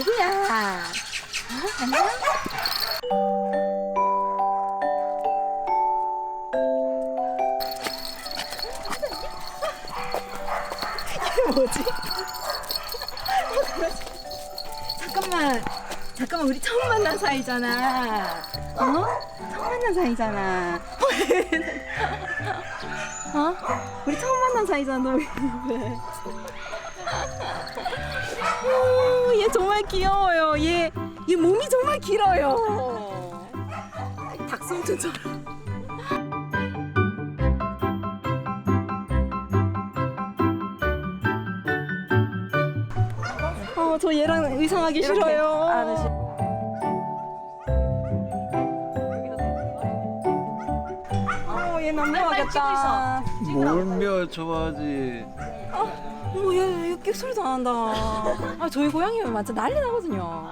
누구야? 어? 안녕? 이게 뭐지? 잠깐만, 잠깐만 우리 처음 만난 사이잖아. 어? 처음 만난 사이잖아. 어? 우리 처음 만난 사이잖아. 너 왜? 얘 정말 귀여워요. 얘, 얘 몸이 정말 길어요. 닭송투처럼. 어, 저 얘랑 의상하기 싫어요. 어, 얘 남자하겠다. 몰며 좋아하지. 어머, 얘, 얘 끽소리도 안 한다. 아, 저희 고양이면 완전 난리 나거든요.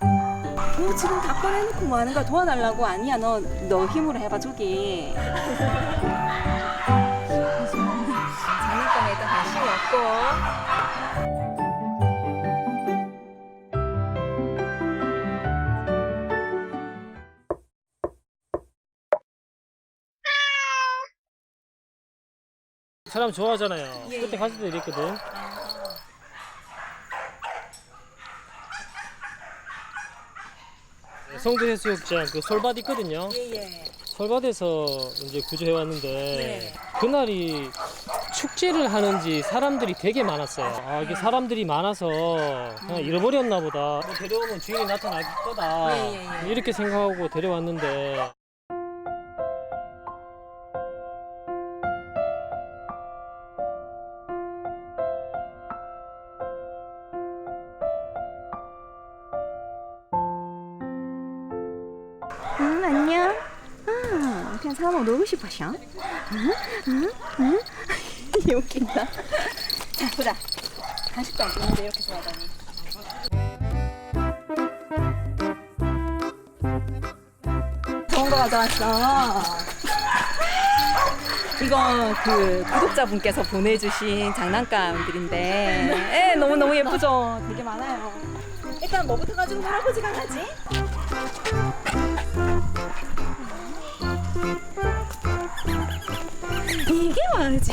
너 지금 다 꺼내놓고 뭐 하는 거야? 도와달라고? 아니야, 너, 너 힘으로 해봐, 저기. 장난감에 일단 관심이 없고. 사람 좋아하잖아요. 예, 그때 예. 갔을 때 이랬거든. 성도 해수욕장 그 솔밭 있거든요. 예, 예. 솔밭에서 이제 구조해 왔는데 네. 그날이 축제를 하는지 사람들이 되게 많았어요. 아 이게 사람들이 많아서 그냥 잃어버렸나 보다. 뭐 데려오면 주인이 나타날 거다. 예, 예, 예. 이렇게 생각하고 데려왔는데 놀고 싶으셔? 응? 응? 응? 웃긴다. 자, 보자. 간식도 안 주는데 이렇게 좋아하다니. 좋은 거 가져왔어. 이거 그 구독자분께서 보내주신 장난감들인데, 예, 너무너무 예쁘죠? 되게 많아요. 일단 뭐부터 가지고 놀아보지가 하지? 이게 뭐지?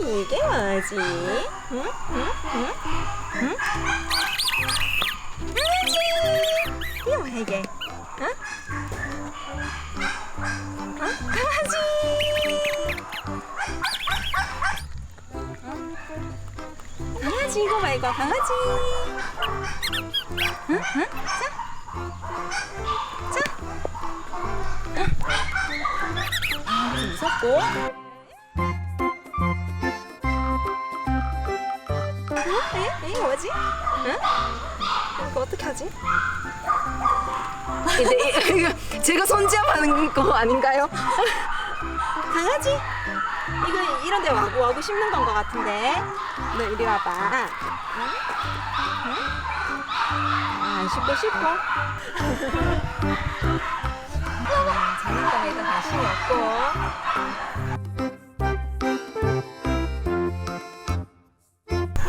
이게 뭐지? 응? 응? 응? 응? 강아지! 이게 뭐야 이게? 어? 어? 강아지! 어? 강아지 이거 봐 이거 강아지! 응? 응? 자! 자! 아, 좀 무섭고. 제가 손질하는 거 아닌가요? 강아지? 이거 이런 데 와구 와구 씹는 건 것 같은데. 너 이리 와봐. 아, 안 씹고 싶어? 장난감에도 관심이 없고.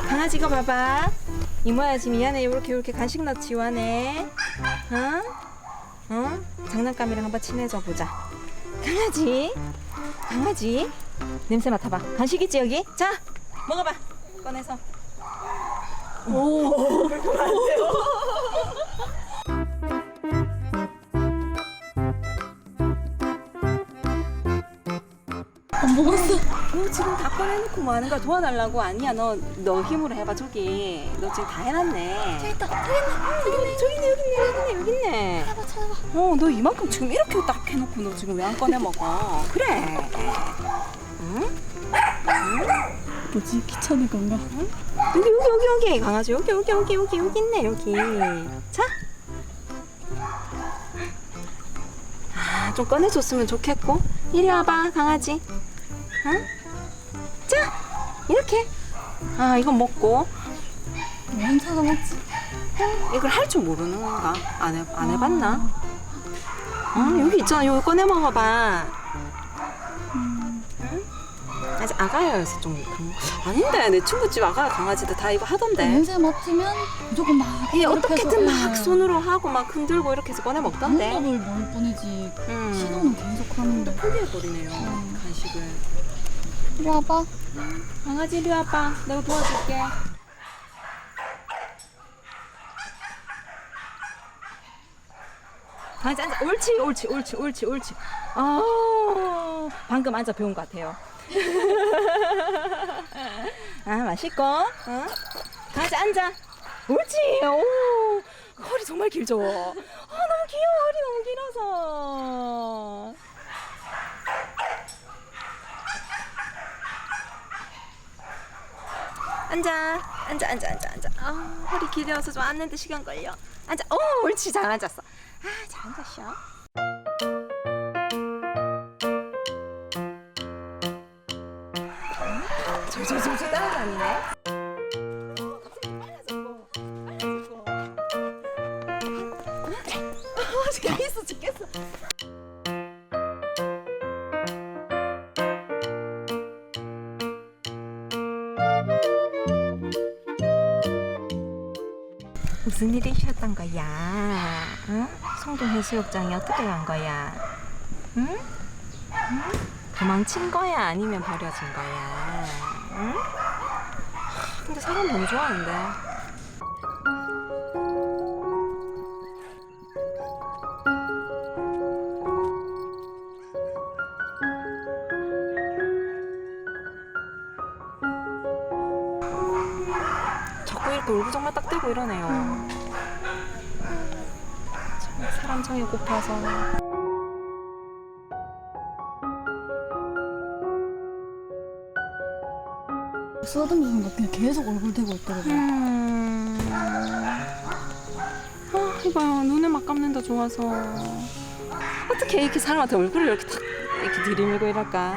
강아지가 봐봐. 이모야 지금 미안해 이렇게 이렇게 간식 넣지 와네. 어? 어? 장난감이랑 한번 친해져 보자. 강아지, 강아지, 냄새 맡아봐. 간식 있지 여기? 자, 먹어봐. 꺼내서. 오, 너 지금 다 꺼내놓고 뭐 하는 거야? 도와달라고? 아니야, 너, 너 힘으로 해봐, 저기. 너 지금 다 해놨네. 저기 있다, 저기 있네. 저기 있네, 저기 있네, 여기 있네, 여기 있네, 여기 있네. 찾아봐, 찾아봐. 어, 너 이만큼 지금 이렇게 딱 해놓고 너 지금 왜 안 꺼내 먹어? 그래. 응? 뭐지? 귀찮은 건가? 여기, 여기, 여기, 여기. 강아지, 여기, 여기, 여기, 여기, 여기 있네, 여기. 자. 아, 좀 꺼내줬으면 좋겠고. 이리 와봐, 강아지. 응? 자, 이렇게. 아, 이건 먹고. 왜 혼자서 먹지? 이걸 할 줄 모르는 건가? 안, 해, 안 해봤나? 아 여기 있잖아. 여기 꺼내 먹어봐. 응? 아직 아가야여서 좀 강... 아닌데 내 친구 집 아가 강아지들 다 이거 하던데. 냄새 맡으면 무조건 막얘 이렇게 어떻게든 막 예. 손으로 하고 막 흔들고 이렇게 해서 꺼내 먹던데. 방법을 모를 뿐이지 음. 시도는 계속 하는데 포기해버리네요 간식을. 이리 와봐 강아지 이리 와봐. 내가 도와줄게. 강아지 앉아. 옳지, 옳지, 옳지, 옳지, 옳지. 아, 방금 앉아 배운 것 같아요. 아, 맛있고. 어? 강아지 앉아. 옳지. 오, 허리 정말 길죠. 아, 너무 귀여워. 허리 너무 길어서. 앉아, 앉아, 앉아, 앉아, 앉아. 아, 허리 길어서 좀 앉는데 시간 걸려. 앉아. 오, 옳지, 잘 앉았어. 아, 잘 앉았어. 저저저저 따라다니네. 아, 재밌어 죽겠어. 무슨 일이 있었던 거야? 응? 송도 해수욕장이 어떻게 간 거야? 응? 응? 도망친 거야? 아니면 버려진 거야? 응? 하, 근데 사람 너무 좋아하는데. 이렇게 울부정만 딱 대고 이러네요. 참 사람 정이 고파서. 쓰다듬는 순간 그냥 계속 얼굴 대고 있더라고요 음. 아, 이봐요. 눈을 막 감는다 좋아서. 어떻게 이렇게 사람한테 얼굴을 이렇게 탁 이렇게 들이밀고 이럴까?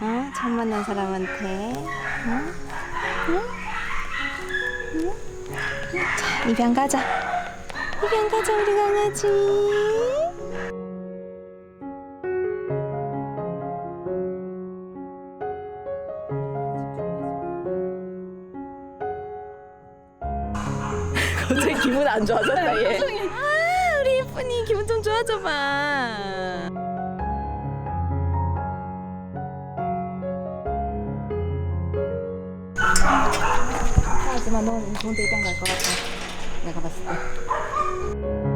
어? 처음 만난 사람한테. 응? 응? 응? 자, 입양 가자. 입양 가자, 우리 강아지. 갑자기 기분 안 좋아졌다 얘. 아 우리 예쁜이 기분 좀 좋아져 봐. 하지만 넌 좋은데 입양 갈 것 같아. 내가 봤을 때.